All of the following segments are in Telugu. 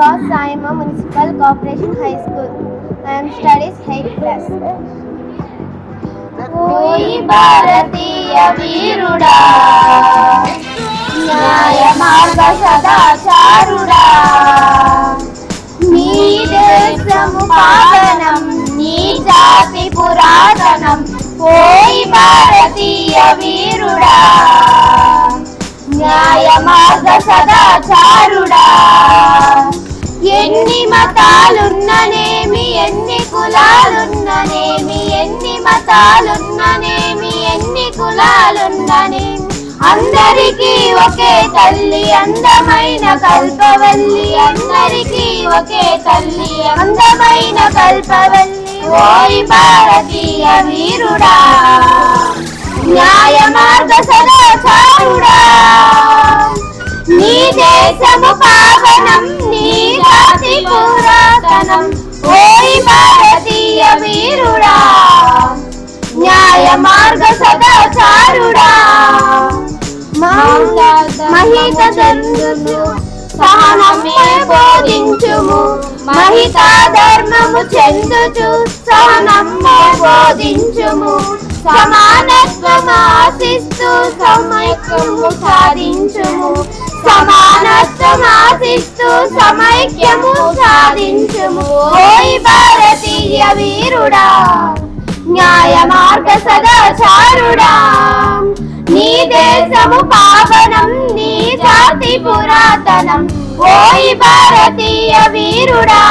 because I am a municipal corporation high school. I am studies 8th class. ఓయి భారతీయ వీరుడా న్యాయ మార్గ సదాచారుడా నీ దేశము పావనం నీ జాతి పురాతనం ఓయి భారతీయ వీరుడా న్యాయ మార్గ సదాచారుడా కులాలున్ననేమి ఎన్ని మతాలున్ననేమి ఎన్ని కులాలున్ననేమి. అందరికీ ఒకే తల్లి అందమైన కల్పవల్లి అందరికీ ఒకే తల్లి అందమైన కల్పవల్లి. ఓయ్ భారతీయ వీరుడా న్యాయ మార్గ సదాచారుడా. నీ దేశము పావనం నీ జాతి పురాతనం. మార్గ సదాచారుడా మహిత సహనమే బోధించుము. మహిత ధర్మము చెందుచు సహనమ్మే బోధించుము. సమానత్వం ఆశిస్తూ సమైక్యము సాధించుము. సమానత్వం ఆశిస్తూ సమైక్యము సాధించుము. ఓయ్ భారతీయ వీరుడా. సదాచారుడా నీ దేశము పావనం నీ జాతి పురాతనం. ఓయి భారతీయ వీరుడా.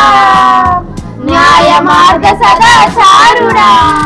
న్యాయ మార్గ సదాచారుడా.